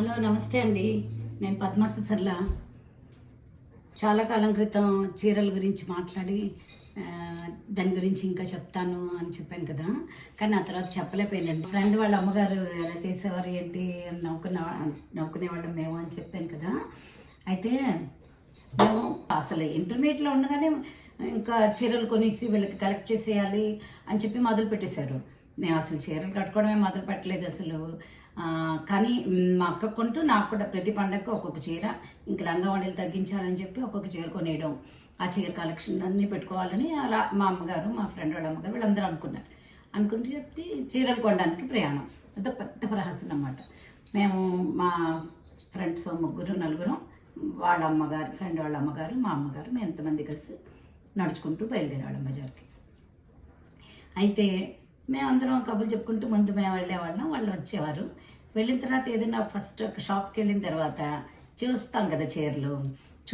Hello నమస్తే అండి. నేను పద్మ సుసర్ల చాలా కాలం క్రితం చీరల గురించి మాట్లాడి దాని గురించి ఇంకా చెప్తాను అని చెప్పాను కదా. కానీ ఆ తర్వాత చెప్పలేకపోయానండి. ఫ్రెండ్ వాళ్ళ అమ్మగారు ఎలా చేసేవారు ఏంటి అని నవ్వుకునే నవ్వుకునేవాళ్ళం మేము అని చెప్పాను కదా. అయితే మేము అసలు ఇంటర్మీడియట్లో ఉండగానే ఇంకా చీరలు కొనేసి వీళ్ళకి కలెక్ట్ చేసేయాలి అని చెప్పి మొదలు పెట్టేశారు మేము అసలు చీరలు కట్టుకోవడమే మొదలు పెట్టలేదు అసలు. కానీ మా అక్క కొంటూ నాకు కూడా ప్రతి పండగకి ఒక్కొక్క చీర ఇంక లంగావణిలు తగ్గించాలని చెప్పి ఒక్కొక్క చీర కొనేయడం ఆ చీర కలెక్షన్ అన్నీ పెట్టుకోవాలని అలా మా అమ్మగారు మా ఫ్రెండ్ వాళ్ళ అమ్మగారు వీళ్ళందరూ అనుకున్నారు. అనుకుంటే చెప్తే చీరలు కొనడానికి ప్రయాణం. పెద్ద పెద్ద ప్రహసనం అన్నమాట. మేము మా ఫ్రెండ్స్ ముగ్గురు నలుగురం వాళ్ళ అమ్మగారు ఫ్రెండ్ వాళ్ళ అమ్మగారు మా అమ్మగారు మేము ఎంతమంది కలిసి నడుచుకుంటూ బయలుదేరాళ్ళం బజార్కి. అయితే మేమందరం కబుర్లు చెప్పుకుంటూ ముందు మేము వెళ్ళేవాళ్ళం. వాళ్ళు వచ్చేవారు. వెళ్ళిన తర్వాత ఏదైనా ఫస్ట్ ఒక షాప్కి వెళ్ళిన తర్వాత చూస్తాం కదా చీరలు.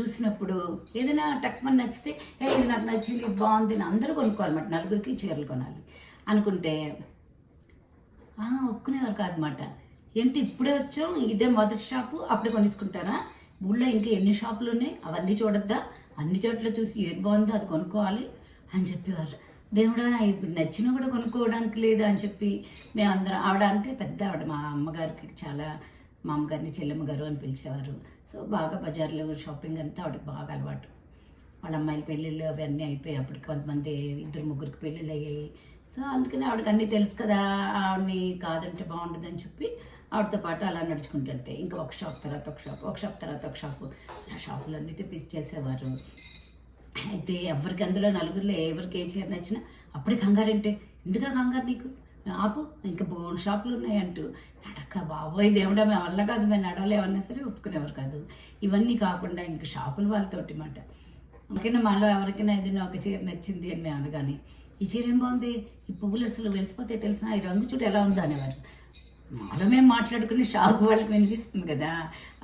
చూసినప్పుడు ఏదైనా టక్మని నచ్చితే ఏ ఇది నాకు నచ్చింది బాగుంది అని అందరూ కొనుక్కోవాలన్నమాట నలుగురికి చీరలు కొనాలి. అనుకుంటే ఒక్కునేవారు ఒప్పుకునేవారు కాదన్నమాట. ఏంటి ఇప్పుడే వచ్చాం? ఇదే మొదటి షాపు అప్పుడే కొనేసుకుంటారా? ఊళ్ళో ఇంకా ఎన్ని షాపులు ఉన్నాయి? అవన్నీ చూడొద్దా? అన్ని చోట్ల చూసి ఏది బాగుందో అది కొనుక్కోవాలి అని చెప్పేవారు. దేవుడా ఇప్పుడు నచ్చినా కూడా కొనుక్కోవడానికి లేదు అని చెప్పి మేమందరం ఆవిడ అంటే పెద్ద ఆవిడ మా అమ్మగారికి చాలా మా అమ్మగారిని చెల్లెమ్మ గారు అని పిలిచేవారు. సో బాగా బజార్లో షాపింగ్ అంతా ఆవిడకి బాగా అలవాటు. వాళ్ళ అమ్మాయిల పెళ్ళిళ్ళు అవన్నీ అయిపోయాయి. అప్పటికి కొంతమంది ఇద్దరు ముగ్గురికి పెళ్ళిళ్ళు అయ్యాయి. సో అందుకని ఆవిడకి అన్నీ తెలుసు కదా ఆవిడని కాదంటే బాగుండదని చెప్పి ఆవిడతో పాటు అలా నడుచుకుంటూ వెళ్తే ఇంకా ఒక షాప్ తర్వాత ఒక షాప్ ఒక షాప్ తర్వాత ఒక షాపు. ఆ షాపులన్నీ తెప్పించేసేవారు చేసేవారు అయితే ఎవరికి అందులో నలుగురిలో ఎవరికి ఏ చీర నచ్చినా అప్పుడే కంగారంటే ఎందుకు కంగారు నీకు? ఆపు ఇంకా బోన్ షాపులు ఉన్నాయంటూ నడక బాబోయ్ దేవుడా మేము వల్ల కాదు మేము నడవలేమన్నా సరే ఒప్పుకునేవారు కాదు. ఇవన్నీ కాకుండా ఇంకా షాపుల వాళ్ళతోటి మాట. ఇంకైనా మనలో ఎవరికైనా ఏదైనా ఒక చీర నచ్చింది అని మేము అనగానే ఈ చీర ఏం బాగుంది? ఈ పువ్వులు అసలు వెలిసిపోతే తెలిసిన ఈ రంగు చూడు ఎలా ఉందో అనేవారు మాలో మేము మాట్లాడుకుని షాప్ వాళ్ళకి వినిపిస్తుంది కదా.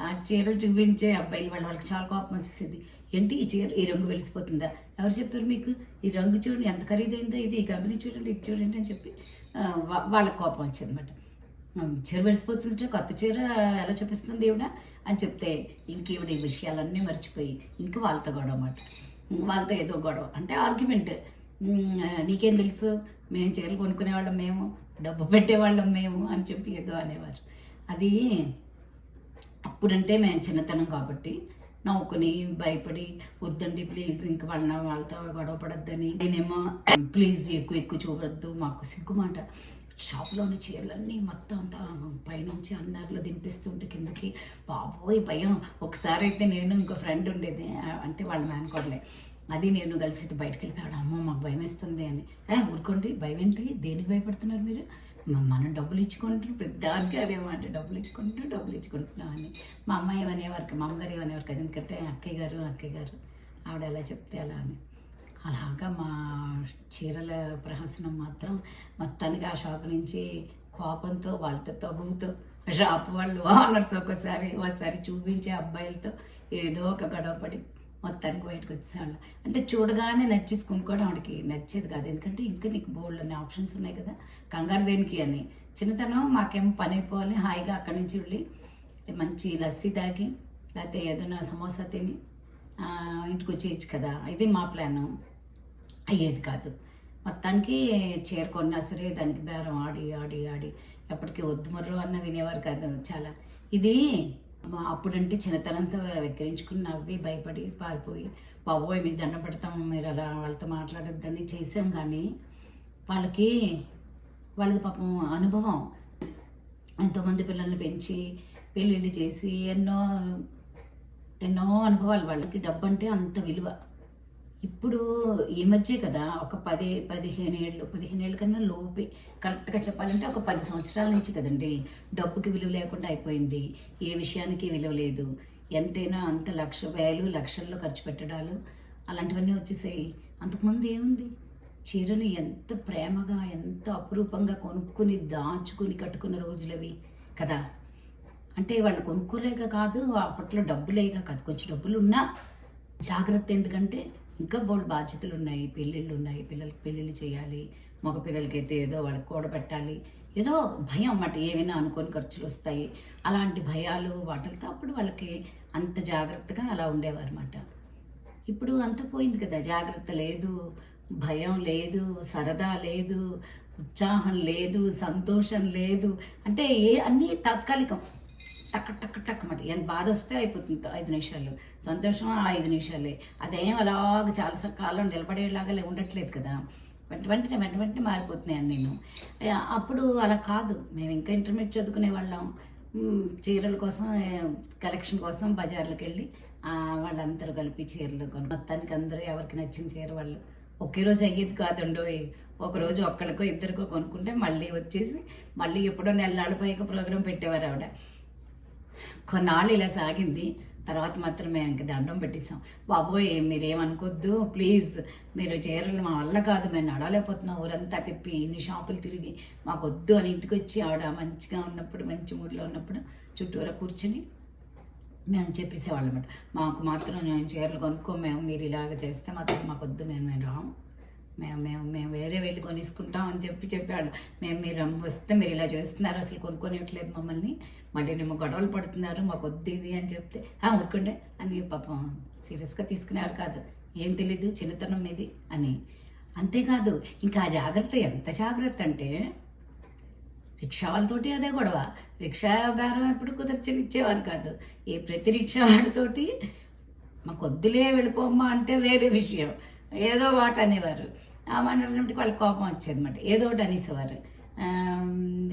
ఆ చీర చూపించే అబ్బాయిలు వాళ్ళ వాళ్ళకి చాలా కోపం వచ్చేసింది. ఏంటి ఈ చీర ఈ రంగు వెలిసిపోతుందా? ఎవరు చెప్పారు మీకు? ఈ రంగు చూడండి ఎంత ఖరీదైందో ఇది ఈ కంపెనీ చూడండి ఇది చూడండి అని చెప్పి వాళ్ళకి కోపం వచ్చిందన్నమాట. ఉమ్, చీర వెలిసిపోతుంటే కొత్త చీర ఎలా చూపిస్తుంది ఈవిడ అని చెప్తే ఇంకేవిడ ఈ విషయాలన్నీ మర్చిపోయి ఇంక వాళ్ళతో గొడవ అన్నమాట. వాళ్ళతో ఏదో గొడవ. అంటే ఆర్గ్యుమెంట్. నీకేం తెలుసు? మేము చీరలు కొనుక్కునేవాళ్ళం మేము. డబ్బు పెట్టేవాళ్ళం మేము అని చెప్పి ఏదో అనేవారు. అది అప్పుడంటే మేము చిన్నతనం కాబట్టి నవ్వుకుని భయపడి వద్దండి ప్లీజ్ ఇంక వాళ్ళ వాళ్ళతో గొడవ పడద్దని. నేనేమో ప్లీజ్ ఎక్కువ ఎక్కువ చూపొద్దు మాకు సిగ్గుమాట. షాప్లోని చీరలన్నీ మొత్తం అంతా పైనుంచి అన్నారులో దింపిస్తుంటే కిందకి బాబోయ్ భయం. ఒకసారి అయితే నేను ఇంకో ఫ్రెండ్ ఉండేది అంటే వాళ్ళ మేనకోడలే అది నేను కలిసి అయితే బయటకు వెళ్ళిపోయాడు అమ్మ మాకు భయం వేస్తుంది అని. ఏ ఊరుకోండి. భయం ఏంటి? దేనికి భయపడుతున్నారు మీరు? మనం డబ్బులు ఇచ్చుకుంటున్నాం. ప్రతిదానికి అదేమంటే డబ్బులు ఇచ్చుకుంటున్నాం డబ్బులు ఇచ్చుకుంటున్నాం అని. మా అమ్మాయి ఏమనేవారికి మా అమ్మగారు ఏమనేవారు కదా ఎందుకంటే అక్కయ్య గారు అక్కయ్య గారు ఆవిడ ఎలా చెప్తే అలా అని. అలాగా మా చీరల ప్రహసనం మాత్రం మొత్తానికి ఆ షాప్ నుంచి కోపంతో వాళ్ళతో తగువుతో షాప్ వాళ్ళు ఓనర్స్ ఒకసారి ఒకసారి చూపించే అబ్బాయిలతో ఏదో ఒక గొడవ పడి మొత్తానికి బయటకు వచ్చేసాడు అంటే చూడగానే నచ్చేసి కొనుక్కోవడం వాడికి నచ్చేది కాదు. ఎందుకంటే ఇంకా నీకు బోల్డ్ అనే ఆప్షన్స్ ఉన్నాయి కదా. కంగారు దేనికి అని. చిన్నతనం మాకేమో పని అయిపోవాలి. హాయిగా అక్కడి నుంచి వెళ్ళి మంచి లస్సీ తాగి లేకపోతే ఏదైనా సమోసా తిని ఇంటికి వచ్చేయచ్చు కదా. ఇది మా ప్లాను. అయ్యేది కాదు. మొత్తానికి చీర కొన్నా సరే దానికి బేరం ఆడి ఆడి ఆడి. ఎప్పటికీ వద్దు మర్రు అన్న వినేవారు కాదు చాలా. ఇది అప్పుడంటే చిన్నతనంతో వెక్కిరించుకుని నవ్వి భయపడి పారిపోయి బాబోయ్ మీకు దండం పెడతాం మీరు అలా వాళ్ళతో మాట్లాడొద్దని చేసాం కానీ వాళ్ళకి వాళ్ళది పాపం అనుభవం. ఎంతోమంది పిల్లల్ని పెంచి పెళ్ళిళ్ళు చేసి ఎన్నో ఎన్నో అనుభవాలు వాళ్ళకి. డబ్బు అంటే అంత విలువ. ఇప్పుడు ఈ మధ్య కదా ఒక పది పదిహేను ఏళ్ళు పదిహేను ఏళ్ళ కన్నా లోపే కరెక్ట్గా చెప్పాలంటే ఒక పది సంవత్సరాల నుంచి కదండి డబ్బుకి విలువ లేకుండా అయిపోయింది. ఏ విషయానికి విలువ లేదు. ఎంతైనా అంత లక్ష వేలు లక్షల్లో ఖర్చు పెట్టడాలు అలాంటివన్నీ వచ్చేసాయి. అంతకుముందు ఏముంది? చీరను ఎంత ప్రేమగా ఎంత అపురూపంగా కొనుక్కుని దాచుకుని కట్టుకున్న రోజులవి కదా. అంటే వాళ్ళు కొనుక్కోలేక కాదు అప్పట్లో డబ్బులేక కాదు. కొంచెం డబ్బులు ఉన్నా జాగ్రత్త. ఎందుకంటే ఇంకా బోల్డ్ బాధ్యతలు ఉన్నాయి పెళ్ళిళ్ళు ఉన్నాయి పిల్లలకి పెళ్ళిళ్ళు చేయాలి. మగ పిల్లలకైతే ఏదో వాళ్ళకి కూడ పెట్టాలి. ఏదో భయం అన్నమాట. ఏమైనా అనుకోని ఖర్చులు వస్తాయి. అలాంటి భయాలు వాటితో అప్పుడు వాళ్ళకి అంత జాగ్రత్తగా అలా ఉండేవారు అనమాట ఇప్పుడు అంత పోయింది కదా. జాగ్రత్త లేదు భయం లేదు సరదా లేదు ఉత్సాహం లేదు సంతోషం లేదు. అంటే ఏ అన్నీ తాత్కాలికం. టక్ టక్ టక్ మరి ఎంత బాధ వస్తే అయిపోతుంది ఐదు నిమిషాలు. సంతోషం ఆ ఐదు నిమిషాలే. అదేం అలాగ చాలా కాలం నిలబడేలాగా లే- ఉండట్లేదు కదా. వెంట వెంటనే వెంట వెంటనే మారిపోతున్నాయి నేను అప్పుడు అలా కాదు. మేము ఇంకా ఇంటర్మీడియట్ చదువుకునే వాళ్ళం. చీరల కోసం కలెక్షన్ కోసం బజార్లకు వెళ్ళి వాళ్ళందరూ కలిపి చీరలు కొని మొత్తానికి అందరూ ఎవరికి నచ్చిన చీర వాళ్ళు. ఒకే రోజు అయ్యేది కాదండో ఒకరోజు ఒక్కళ్ళకో ఒక్కరికో ఇద్దరికో కొనుక్కుంటే మళ్ళీ వచ్చేసి మళ్ళీ ఎప్పుడో నెలనాళ్ళ పైగా ప్రోగ్రాం పెట్టేవారు ఆవిడ. కొన్నాళ్ళు ఇలా సాగింది. తర్వాత మాత్రం మేము ఇంక దండం పెట్టేసాం బాబోయ్ మీరేమనుకోద్దు. ప్లీజ్ మీరు చీరలు మా వల్ల కాదు. మేము నడవలేకపోతున్నాం. ఊరంతా తిప్పి ఇన్ని షాపులు తిరిగి మాకు వద్దు అని ఇంటికి వచ్చి ఆవిడ మంచిగా ఉన్నప్పుడు మంచి మూడ్లో ఉన్నప్పుడు చుట్టూరా కూర్చుని మేము చెప్పేసేవాళ్ళం అనమాట మాకు మాత్రం నేను చీరలు కొనుక్కో మేము మీరు ఇలాగ చేస్తే మాత్రం మాకు వద్దు మేము మేము రాము. మేము మేము మేము వేరే వెళ్ళి కొనేసుకుంటాం అని చెప్పి చెప్పేవాళ్ళు మేము మీరు వస్తే మీరు ఇలా చేస్తున్నారు అసలు కొనుక్కొనివ్వట్లేదు మమ్మల్ని. మళ్ళీ మేము గొడవలు పడుతున్నారు మాకు వద్దు ఇది అని చెప్తే "ఆ, అని పాపం సీరియస్గా తీసుకునేవారు కాదు. ఏం తెలీదు చిన్నతనం ఇది అని. అంతేకాదు ఇంకా ఆ జాగ్రత్త ఎంత జాగ్రత్త అంటే రిక్షా వాళ్ళతోటి అదే గొడవ. రిక్షా బేరం ఎప్పుడు కుదర్చని ఇచ్చేవారు కాదు. ఏ ప్రతి రిక్షా వాడితోటి మాకు వద్దులే వెళ్ళిపోమ్మా అంటే వేరే విషయం. ఏదో వాట అనేవారు. ఆ మాట వాళ్ళకి కోపం వచ్చేది అనమాట ఏదో ఒకటి అనేసేవారు. ఆమ్,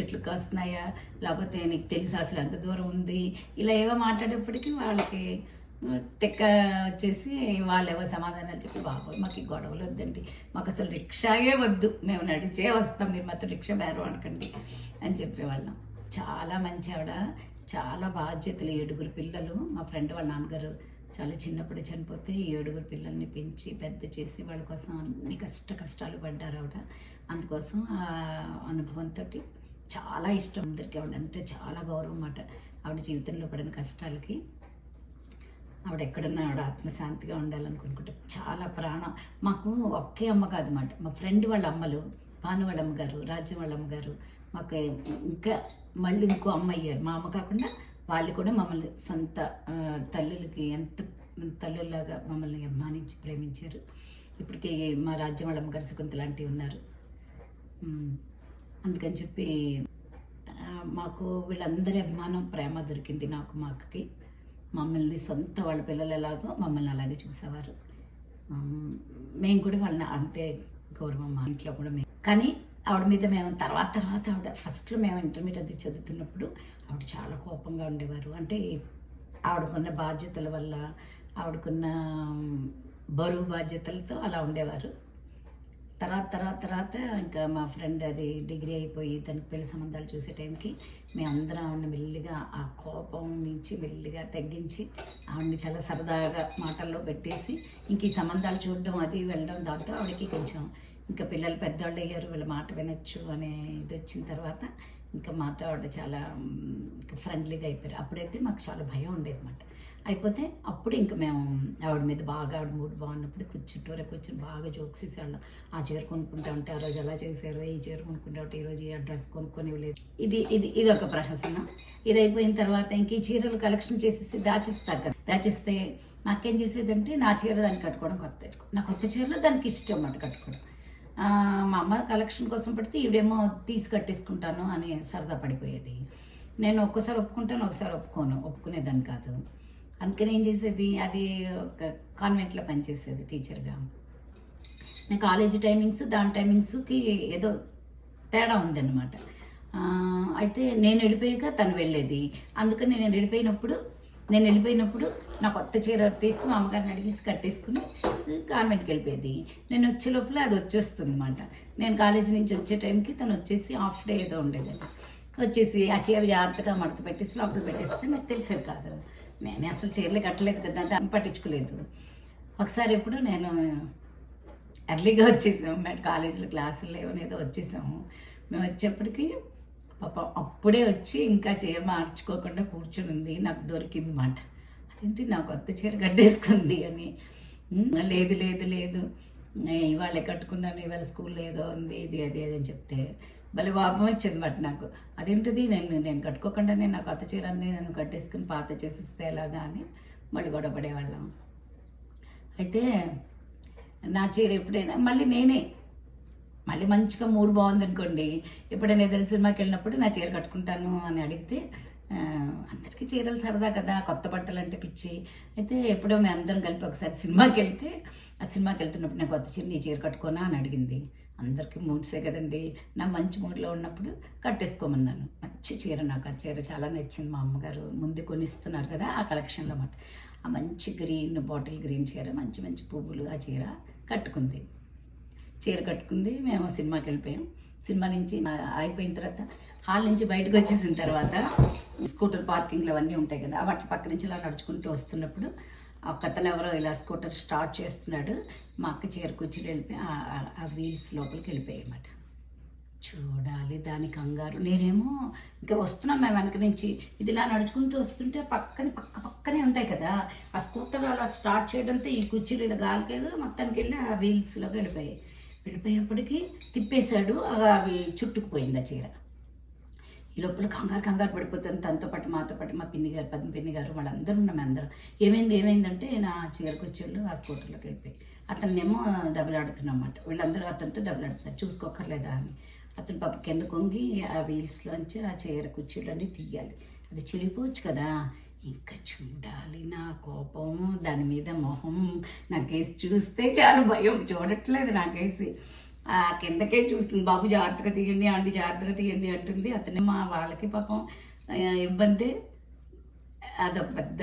చెట్లు కాస్తున్నాయా? లేకపోతే నీకు తెలుసు అసలు ఎంత దూరం ఉంది? ఇలా ఏవో మాట్లాడేప్పటికీ వాళ్ళకి తెక్క వచ్చేసి వాళ్ళు ఏవో సమాధానాలు చెప్పి బాబోయ్ మాకు ఈ గొడవలు వద్దండి. మాకు అసలు రిక్షాయే వద్దు. మేము నడిచే వస్తాం. మీరు మాత్రం రిక్షా బేరం అనకండి. అని చెప్పేవాళ్ళం. చాలా మంచి ఆవిడ. చాలా బాధ్యతలు. ఏడుగురు పిల్లలు. మా ఫ్రెండ్ వాళ్ళ నాన్నగారు చాలా చిన్నప్పుడు చనిపోతే ఏడుగురు పిల్లల్ని పెంచి పెద్ద చేసి వాళ్ళ కోసం అన్ని కష్ట కష్టాలు పడ్డారు ఆవిడ. అందుకోసం ఆ అనుభవంతో చాలా ఇష్టం అందరికీ ఆవిడ. అంటే చాలా గౌరవం అన్నమాట ఆవిడ జీవితంలో పడిన కష్టాలకి. ఆవిడ ఎక్కడున్నా ఆవిడ ఆత్మశాంతిగా ఉండాలనుకుంటుంటే చాలా ప్రాణం. మాకు ఒకే అమ్మ కాదు అన్నమాట మా ఫ్రెండ్ వాళ్ళ అమ్మలు భాను వాళ్ళ అమ్మగారు రాజ్యం వాళ్ళ అమ్మగారు మాకు ఇంకా మళ్ళీ ఇంకో అమ్మ అయ్యారు. మా అమ్మ కాకుండా వాళ్ళు కూడా మమ్మల్ని సొంత తల్లులకి ఎంత తల్లుల్లాగా మమ్మల్ని అభిమానించి ప్రేమించారు. ఇప్పటికి మా రాజ్యం వాళ్ళ అమ్మగారు శకుంత లాంటివి ఉన్నారు. అందుకని చెప్పి మాకు వీళ్ళందరి అభిమానం ప్రేమ దొరికింది నాకు మా అక్కకి. మమ్మల్ని సొంత వాళ్ళ పిల్లలు ఎలాగో మమ్మల్ని అలాగే చూసేవారు. మేము కూడా వాళ్ళని అంతే గౌరవం మా ఇంట్లో కూడా మేము. కానీ ఆవిడ మీద మేము తర్వాత తర్వాత ఆవిడ ఫస్ట్లో మేము ఇంటర్మీడియట్ అది చదువుతున్నప్పుడు ఆవిడ చాలా కోపంగా ఉండేవారు. అంటే ఆవిడకున్న బాధ్యతల వల్ల ఆవిడకున్న బరువు బాధ్యతలతో అలా ఉండేవారు. తర్వాత తర్వాత తర్వాత ఇంకా మా ఫ్రెండ్ అది డిగ్రీ అయిపోయి దానికి పెళ్ళి సంబంధాలు చూసే టైంకి మేమందరం ఆవిడని మెల్లిగా ఆ కోపం నుంచి మెల్లిగా తగ్గించి ఆవిడని చాలా సరదాగా మాటల్లో పెట్టేసి ఇంక ఈ సంబంధాలు చూడడం అది వెళ్ళడం దాంతో ఆవిడకి కొంచెం ఇంకా పిల్లలు పెద్దవాళ్ళు అయ్యారు వీళ్ళ మాట వినొచ్చు అనే ఇది వచ్చిన తర్వాత ఇంకా మాతో ఆవిడ చాలా ఇంకా ఫ్రెండ్లీగా అయిపోయారు. అప్పుడైతే మాకు చాలా భయం ఉండేది అనమాట అయిపోతే అప్పుడు ఇంకా మేము ఆవిడ మీద బాగా ఆవిడ మూడు బాగున్నప్పుడు కూర్చుంటూరే కూర్చుని బాగా జోక్స్ వేసేవాళ్ళం ఆ చీర కొనుక్కుంటా ఉంటే ఆ రోజు ఎలా చేశారు ఈ చీర కొనుక్కుంటా ఉంటే ఈ రోజు ఈ డ్రెస్ కొనుక్కొని లేదు ఇది ఇది ఇది ఒక ప్రహసనం. ఇది అయిపోయిన తర్వాత ఇంక ఈ చీరలు కలెక్షన్ చేసేసి దాచిస్తారు కదా దాచిస్తే నాకేం చేసేదంటే నా చీర దాన్ని కట్టుకోవడం కొత్త. నా కొత్త చీరలో దానికి ఇష్టం అన్నమాట కట్టుకోవడం. మా అమ్మ కలెక్షన్ కోసం పడితే ఈవిడేమో తీసి కట్టేసుకుంటాను అని సరదా పడిపోయేది. నేను ఒక్కసారి ఒప్పుకుంటాను ఒకసారి ఒప్పుకోను. ఒప్పుకునేదాన్ని కాదు. అందుకని ఏం చేసేది? అది ఒక కాన్వెంట్లో పనిచేసేది టీచర్గా. నా కాలేజీ టైమింగ్స్ దాని టైమింగ్స్కి ఏదో తేడా ఉందన్నమాట. అయితే నేను వెళ్ళిపోయాక తను వెళ్ళేది. అందుకని నేను వెళ్ళిపోయినప్పుడు నేను వెళ్ళిపోయినప్పుడు నా కొత్త చీర తీసి మా అమ్మగారిని అడిగేసి కట్టేసుకుని కాన్వెంట్కి వెళ్ళిపోయేది. నేను వచ్చే లోపల అది వచ్చేస్తుంది అనమాట నేను కాలేజీ నుంచి వచ్చే టైంకి తను వచ్చేసి హాఫ్ డే ఏదో ఉండేది. వచ్చేసి ఆ చీర జాగ్రత్తగా మడత పెట్టేసి లోపల పెట్టేస్తే నాకు తెలిసేది కాదు. నేను అసలు చీరలే కట్టలేదు కదా దాన్ని పట్టించుకోలేదు. ఒకసారి ఎప్పుడు నేను ఎర్లీగా వచ్చేసాము. కాలేజీలో క్లాసులు లేవనేదో వచ్చేసాము. మేము వచ్చేప్పటికీ పాపం అప్పుడే వచ్చి ఇంకా చీర మార్చుకోకుండా కూర్చునింది నాకు దొరికింది మాట. అదేంటి నా కొత్త చీర కట్టేసుకుంది అని. లేదు లేదు లేదు. ఇవాళ కట్టుకున్నాను ఇవాళ స్కూల్లో ఏదో ఉంది ఇది అది అని చెప్తే భలే కోపం వచ్చింది బట్ నాకు. అదేంటిది నేను నేను కట్టుకోకుండానే నా కొత్త చీర అన్ని నేను కట్టేసుకుని పాత చేసిస్తే ఎలాగా అని మళ్ళీ గొడవ పడేవాళ్ళం అయితే నా చీర ఎప్పుడైనా మళ్ళీ నేనే మళ్ళీ మంచిగా మూడు బాగుంది అనుకోండి ఎప్పుడైనా ఏదైనా సినిమాకి వెళ్ళినప్పుడు నా చీర కట్టుకుంటాను అని అడిగితే అందరికీ చీరలు సరదా కదా కొత్త బట్టలు అంటే పిచ్చి. అయితే ఎప్పుడో మేము అందరం కలిపి ఒకసారి సినిమాకి వెళ్తే ఆ సినిమాకి వెళ్తున్నప్పుడు నేను కొత్త చీర నీ చీర కట్టుకోనా? అని అడిగింది. అందరికీ మూడ్సే కదండి. నా మంచి మూడ్లో ఉన్నప్పుడు కట్టేసుకోమన్నాను. మంచి చీర నాకు. ఆ చీర చాలా నచ్చింది మా అమ్మగారు ముందు కొనిస్తున్నారు కదా ఆ కలెక్షన్లో అన్నమాట. ఆ మంచి గ్రీన్ బాటిల్ గ్రీన్ చీర మంచి మంచి పువ్వులు ఆ చీర కట్టుకుంది. చీర కట్టుకుంది మేము సినిమాకి వెళ్ళిపోయాం. సినిమా నుంచి అయిపోయిన తర్వాత హాల్ నుంచి బయటకు వచ్చేసిన తర్వాత స్కూటర్ పార్కింగ్లు అవన్నీ ఉంటాయి కదా వాటి పక్క నుంచి ఇలా నడుచుకుంటూ వస్తున్నప్పుడు ఒక అతను ఎవరో ఇలా స్కూటర్ స్టార్ట్ చేస్తున్నాడు. మా అక్క చీర కూర్చుని వెళ్ళిపోయి ఆ- వీల్స్ లోపలికి వెళ్ళిపోయాయన్నమాట. చూడాలి దాని కంగారు. నేనేమో ఇంకా వస్తున్నాం మేము వెనక నుంచి. ఇది ఇలా నడుచుకుంటూ వస్తుంటే పక్కన పక్క పక్కనే ఉంటాయి కదా. ఆ స్కూటర్ అలా స్టార్ట్ చేయడంతో ఈ కుర్చీలు ఇలా గాలికేదో మొత్తానికి వెళ్ళి ఆ వీల్స్లోకి వెళ్ళిపోయాయి. వెళ్ళిపోయేప్పటికీ తిప్పేశాడు. అవి చుట్టుకుపోయింది ఆ చీర. ఈ లోపల కంగారు కంగారు పడిపోతాను. తనతో పాటు మాతో పాటు మా పిన్ని గారు పద్మ పిన్ని గారు వాళ్ళందరూ ఉన్నాం అందరం. ఏమైంది ఏమైందంటే నా చీరకు వచ్చేళ్ళు ఆ స్కూటర్లోకి వెళ్ళిపోయి. అతన్నేమో దెబ్బలాడుతున్నమాట వీళ్ళందరూ అతనితో దెబ్బలాడుతున్నారు చూసుకోకర్లేదా అని. అతను పాప కింద కొంగి ఆ వీల్స్లోంచి ఆ చీర కుర్చీలన్నీ తీయాలి. అది చిరిగిపోవచ్చు కదా. ఇంకా చూడాలి నా కోపం దాని మీద మొహం. నాకేసి చూస్తే చాలా భయం. చూడట్లేదు నాకేసి ఆ కిందకే చూస్తుంది. బాబు జాగ్రత్తగా తీయండి ఆంటీ జాగ్రత్తగా తీయండి అంటుంది. అతనే మా వాళ్ళకి పాపం ఇబ్బంది. అదొక పెద్ద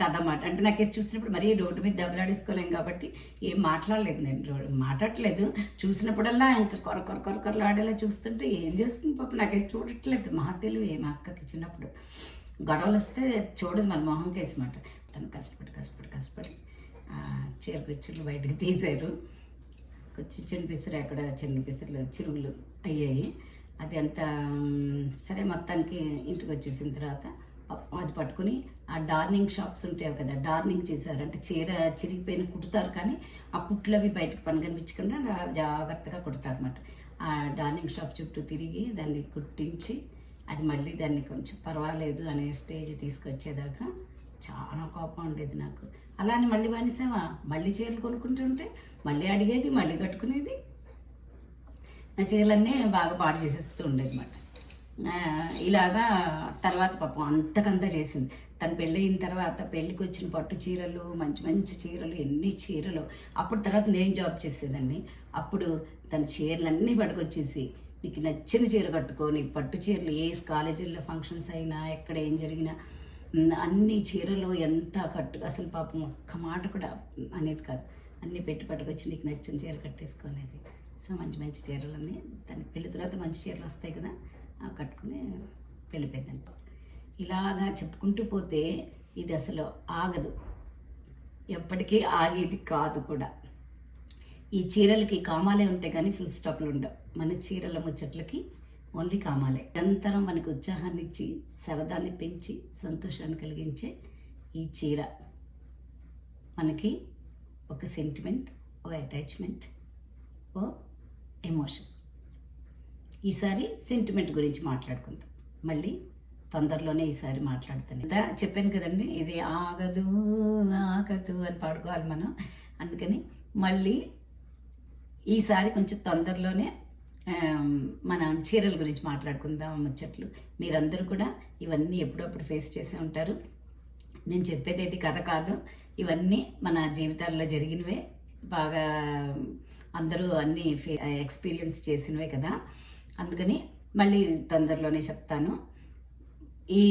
కథ మాట అంటే నాకు వేసి చూసినప్పుడు మరీ రోడ్డు మీద దెబ్బలాడేసుకోలేం కాబట్టి ఏం మాట్లాడలేదు నేను. రోడ్డు మాట్లాడలేదు చూసినప్పుడల్లా ఇంకా కొర కొర కొర కొరలాడేలా చూస్తుంటే ఏం చేస్తుంది పాప? నాకు చూడట్లేదు. మా తెలివి మా అక్కకి చిన్నప్పుడు గొడవలు వస్తే చూడదు మన మొహం కేసు తను కష్టపడి కష్టపడి కష్టపడి చీర కుచ్చులు బయటకు తీశారు. కొంచెం చిన్న పిసరు అక్కడ చిన్న పిసిర్లు చిరుగులు అయ్యాయి. అది అంత సరే మొత్తానికి ఇంటికి వచ్చేసిన తర్వాత అది పట్టుకుని ఆ డార్నింగ్ షాప్స్ ఉంటాయి కదా డార్నింగ్ చేశారు అంటే చీర చిరిగిపోయిన కుడతారు కానీ ఆ కుట్లు అవి బయటకు పని కనిపించకుండా జాగ్రత్తగా కుడతారు అనమాట ఆ డార్నింగ్ షాప్ చుట్టూ తిరిగి దాన్ని కుట్టించి అది మళ్ళీ దాన్ని కొంచెం పర్వాలేదు అనే స్టేజ్ తీసుకొచ్చేదాకా చాలా కోపం ఉండేది నాకు. అలానే మళ్ళీ బానిసావా మళ్ళీ చీరలు కొనుక్కుంటుంటే మళ్ళీ అడిగేది మళ్ళీ కట్టుకునేది. నా చీరలన్నీ బాగా పాడు చేసేస్తూ ఉండేది అనమాట ఇలాగా తర్వాత పాపం అంతకంత చేసింది. తను పెళ్ళి అయిన తర్వాత పెళ్ళికి వచ్చిన పట్టు చీరలు మంచి మంచి చీరలు ఎన్ని చీరలు. అప్పుడు తర్వాత నేను జాబ్ చేసేదాన్ని. అప్పుడు తన చీరలన్నీ పట్టుకొచ్చేసి నీకు నచ్చిన చీర కట్టుకో నీకు పట్టు చీరలు ఏ కాలేజీల్లో ఫంక్షన్స్ అయినా ఎక్కడ ఏం జరిగినా అన్ని చీరలు ఎంత కట్టు అసలు పాపం ఒక్క మాట కూడా అనేది కాదు. అన్నీ పెట్టి పట్టుకొచ్చి నీకు నచ్చిన చీర కట్టేసుకునేది. సో మంచి మంచి చీరలన్నీ దాని పెళ్ళి తర్వాత మంచి చీరలు వస్తాయి కదా ఆ కట్టుకుని వెళ్ళిపోయిందండి ఇలాగా చెప్పుకుంటూ పోతే ఇది అసలు ఆగదు. ఎప్పటికీ ఆగేది కాదు కూడా. ఈ చీరలకి కామాలే ఉంటాయి కానీ ఫుల్ స్టాప్లు ఉండవు. మన చీరల ముచ్చట్లకి ఓన్లీ కామాలే. నిరంతరం మనకు ఉత్సాహాన్ని ఇచ్చి సరదాన్ని పెంచి సంతోషాన్ని కలిగించే ఈ చీర. మనకి ఒక సెంటిమెంట్ ఓ అటాచ్మెంట్ ఓ ఎమోషన్ ఈసారి సెంటిమెంట్ గురించి మాట్లాడుకుందాం. మళ్ళీ తొందరలోనే ఈసారి మాట్లాడతాను. చెప్పాను కదండి ఇది ఆగదు ఆగదు అని పాడుకోవాలి మనం. అందుకని మళ్ళీ ఈసారి కొంచెం తొందరలోనే మన చీరల గురించి మాట్లాడుకుందాం ముచ్చట్లు. మీరందరూ కూడా ఇవన్నీ ఎప్పుడప్పుడు ఫేస్ చేసే ఉంటారు. నేను చెప్పేది అయితే కథ కాదు. ఇవన్నీ మన జీవితాల్లో జరిగినవే. బాగా అందరూ అన్నీ ఫే ఎక్స్పీరియన్స్ చేసినవే కదా. అందుకని మళ్ళీ తొందరలోనే చెప్తాను. ఈ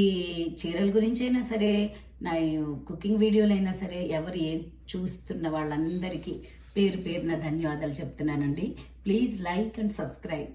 చీరల గురించి అయినా సరే నా కుకింగ్ వీడియోలైనా సరే ఎవరు ఏం చూస్తున్న వాళ్ళందరికీ పేరు పేరున ధన్యవాదాలు చెప్తున్నానండి. Please like and subscribe